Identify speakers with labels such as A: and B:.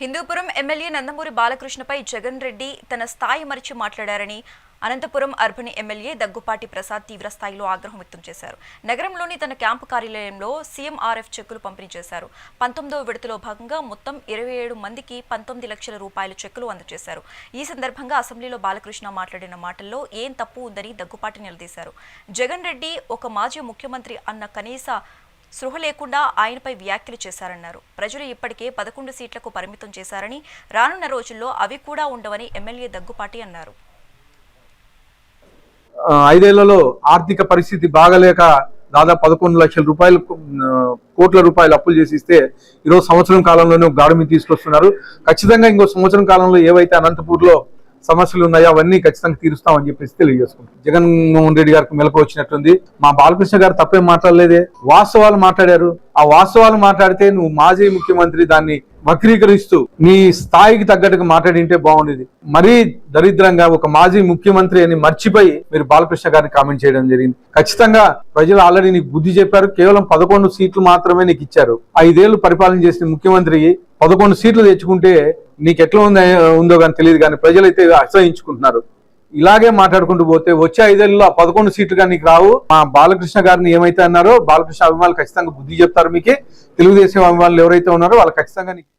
A: Hindupuram MLA Nandamuri బాలకృష్ణపై జగన్ రెడ్డి తన స్థాయి మరిచి మాట్లాడారని అనంతపురం అర్బన్ ఎమ్మెల్యే దగ్గుపాటి ప్రసాద్ తీవ్ర స్థాయిలో ఆగ్రహం వ్యక్తం చేశారు. నగరంలోని తన క్యాంపు కార్యాలయంలో సీఎంఆర్ఎఫ్ చెక్కులు పంపిణీ చేశారు. పంతొమ్మిదవ విడతలో భాగంగా మొత్తం ఇరవై ఏడు మందికి పంతొమ్మిది లక్షల రూపాయల చెక్కులు అందజేశారు. ఈ సందర్భంగా అసెంబ్లీలో బాలకృష్ణ మాట్లాడిన మాటల్లో ఏం తప్పు ఉందని దగ్గుపాటి నిలదీశారు. జగన్ రెడ్డి ఒక మాజీ ముఖ్యమంత్రి అన్న కనీస స్పృహ లేకుండా ఆయనపై వ్యాఖ్యలు చేశారన్నారు. ప్రజలు ఇప్పటికే పదకొండు సీట్లకు పరిమితం చేశారని రానున్న రోజుల్లో అవి కూడా ఉండవని ఎమ్మెల్యే దగ్గుపాటి అన్నారు.
B: ఐదేళ్ళలో ఆర్థిక పరిస్థితి బాగలేక దాదాపు పదకొండు లక్షల రూపాయలు కోట్ల రూపాయలు అప్పులు చేసి ఇస్తే ఈరోజు సంవత్సరం కాలంలోనే ఒక మీద తీసుకొస్తున్నారు. ఖచ్చితంగా ఇంకో సంవత్సరం కాలంలో ఏవైతే అనంతపూర్లో సమస్యలు ఉన్నాయో అవన్నీ ఖచ్చితంగా తీరుస్తామని చెప్పేసి తెలియజేసుకుంటాం జగన్మోహన్ రెడ్డి గారికి మెలకు వచ్చినట్టుంది. మా బాలకృష్ణ గారు తప్పేం మాట్లాడలేదే. వాస్తవాలు మాట్లాడారు. ఆ వాస్తవాలు మాట్లాడితే నువ్వు మాజీ ముఖ్యమంత్రి దాన్ని వక్రీకరిస్తూ నీ స్థాయికి తగ్గట్టుగా మాట్లాడింటే బాగుండేది. మరీ దరిద్రంగా ఒక మాజీ ముఖ్యమంత్రి అని మర్చిపోయి మీరు బాలకృష్ణ గారిని కామెంట్ చేయడం జరిగింది. ఖచ్చితంగా ప్రజలు ఆల్రెడీ నీకు బుద్ధి చెప్పారు. కేవలం పదకొండు సీట్లు మాత్రమే నీకు ఇచ్చారు. ఐదేళ్ళు పరిపాలన చేసిన ముఖ్యమంత్రి పదకొండు సీట్లు తెచ్చుకుంటే నీకు ఎట్లా ఉందో ఉందో కానీ తెలియదు కానీ ప్రజలైతే అసహించుకుంటున్నారు ఇలాగే మాట్లాడుకుంటూ పోతే వచ్చే ఐదేళ్ళలో ఆ పదకొండు సీట్లు కానీ నీకు రావు. మా బాలకృష్ణ గారిని ఏమైతే అన్నారో బాలకృష్ణ అభిమానులు ఖచ్చితంగా బుద్ధి చెప్తారు మీకు. తెలుగుదేశం అభిమానులు ఎవరైతే ఉన్నారో వాళ్ళు ఖచ్చితంగా నీకు